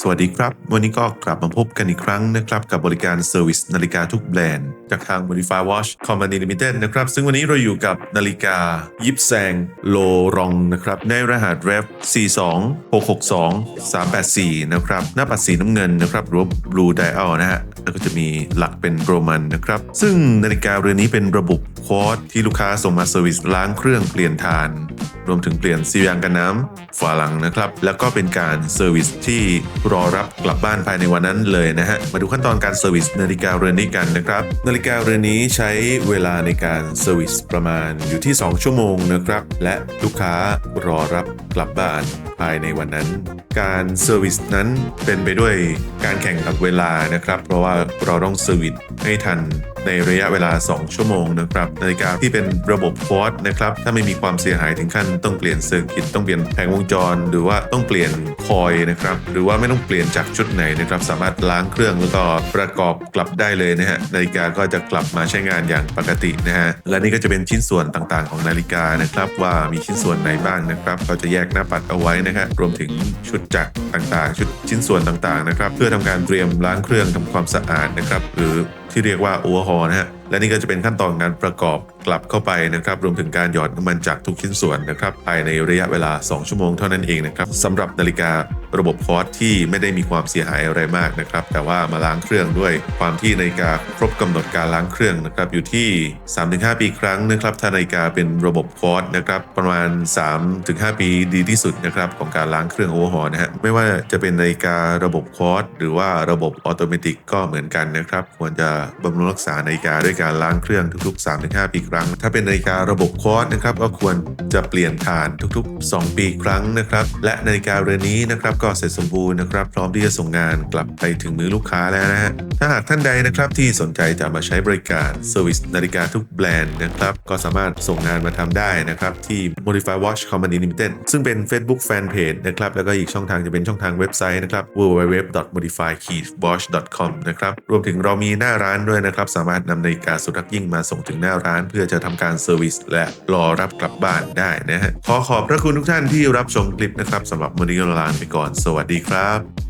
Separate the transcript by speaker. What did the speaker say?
Speaker 1: สวัสดีครับ วันนี้ก็กลับมาพบกันอีกครั้งนะครับ กับบริการเซอร์วิสนาฬิกาทุกแบรนด์ จากทาง Modify Watch Company Limited นะครับ ซึ่งวันนี้เราอยู่กับนาฬิกา ยิปแซง โลรองนะครับ ในรหัส Rev 42662 384 นะครับ หน้าปัดสีน้ำเงินนะครับหรือว่า Blue Dial นะฮะ แล้วก็จะมีหลักเป็นโรมันนะครับ ซึ่งนาฬิกาเรือนนี้เป็นระบบคอร์สที่ลูกค้าส่งมาเซอร์วิสล้างเครื่องเปลี่ยนฐาน รวมถึงเปลี่ยนซียางกันน้ำฝาหลังนะครับ แล้วก็เป็นการเซอร์วิสที่รอรับกลับบ้านภายในวันนั้นเลยนะฮะ มาดูขั้นตอนการเซอร์วิสนาฬิกาเรือนนี้กันนะครับ นาฬิกาเรือนนี้ใช้เวลาในการเซอร์วิสประมาณอยู่ที่ 2 ชั่วโมงนะครับ และลูกค้ารอรับกลับบ้าน ภายในวันนั้น การเซอร์วิสนั้นเป็นไปด้วยการแข่งกับเวลานะครับ เพราะว่าเราต้องเซอร์วิสให้ทันในระยะเวลา 2 ชั่วโมงนะครับนาฬิกาที่เป็นระบบฟอสนะครับถ้าไม่มีความเสียหายถึงขั้นต้องเปลี่ยนเซอร์กิตต้องเปลี่ยนแผงวงจร หรือว่าต้องเปลี่ยนคอยนะครับหรือว่าไม่ต้องเปลี่ยนจากชุดไหนนะครับสามารถล้างเครื่องแล้วก็ประกอบกลับได้เลยนะฮะนาฬิกาก็จะกลับมาใช้งานอย่างปกตินะฮะและนี่ก็จะเป็นชิ้นส่วนต่างๆ ของนาฬิกานะครับว่ามีชิ้นส่วนไหนบ้างนะครับก็จะแยกหน้าปัดเอาไว้นะฮะรวมถึงชุดจักรต่างๆ ชุดชิ้นส่วนต่างๆนะครับเพื่อทำการเตรียมล้างเครื่องทำความสะอาดนะครับหรือ ที่เรียกว่าโอเวอร์ฮอลนะฮะและนี่ก็จะเป็นขั้นตอนการประกอบกลับเข้าไปนะครับ รวมถึงการหยอดน้ำมันจากทุกชิ้นส่วนนะครับภายในระยะเวลา 2 ชั่วโมงเท่านั้นเองนะครับสำหรับนาฬิการะบบคอร์สที่ไม่ได้มีความเสียหายอะไรมากนะครับ แต่ว่ามาล้างเครื่องด้วยความที่นาฬิกาครบกำหนดการล้างเครื่องนะครับอยู่ที่ 3-5 ปีครั้งนะครับถ้านาฬิกาเป็นระบบคอร์สนะครับประมาณ 3-5 ปีดีที่สุดนะครับของการล้างเครื่องโอเวอร์ฮอลนะฮะไม่ว่าจะเป็นนาฬิการะบบคอร์สหรือว่าระบบออโตเมติกก็เหมือนกันนะครับควรจะบำรุงรักษานาฬิกาด้วยการล้างเครื่องทุกๆ 3-5 ปีครั้ง ถ้าเป็นนาฬิการะบบคอร์สนะครับก็ควรจะเปลี่ยนฐานทุกๆ 2 ปีครั้งนะครับและนาฬิกาเรือนนี้นะครับก็เสร็จสมบูรณ์นะครับพร้อมที่จะส่งงานกลับไปถึงมือลูกค้าแล้วนะฮะถ้าหากท่านใดนะครับที่สนใจจะมาใช้บริการเซอร์วิสนาฬิกาทุกแบรนด์นะครับก็สามารถส่งงานมาทำได้นะครับที่ Modify Watch Company Limited ซึ่งเป็น Facebook Fanpage นะครับแล้วก็อีกช่องทางจะเป็นช่องทางเว็บไซต์นะครับ www.modify-watch.com นะครับรวมถึงเรามีหน้าร้านด้วยนะครับ สามารถนำนาฬิกาสุดรักยิ่งมาส่งถึงหน้าร้าน เพื่อจะทำการเซอร์วิสและรอรับกลับบ้านได้นะฮะขอขอบพระคุณทุกท่านที่รับชมคลิปนะครับสำหรับวันนี้เราลาไปก่อน สวัสดีครับ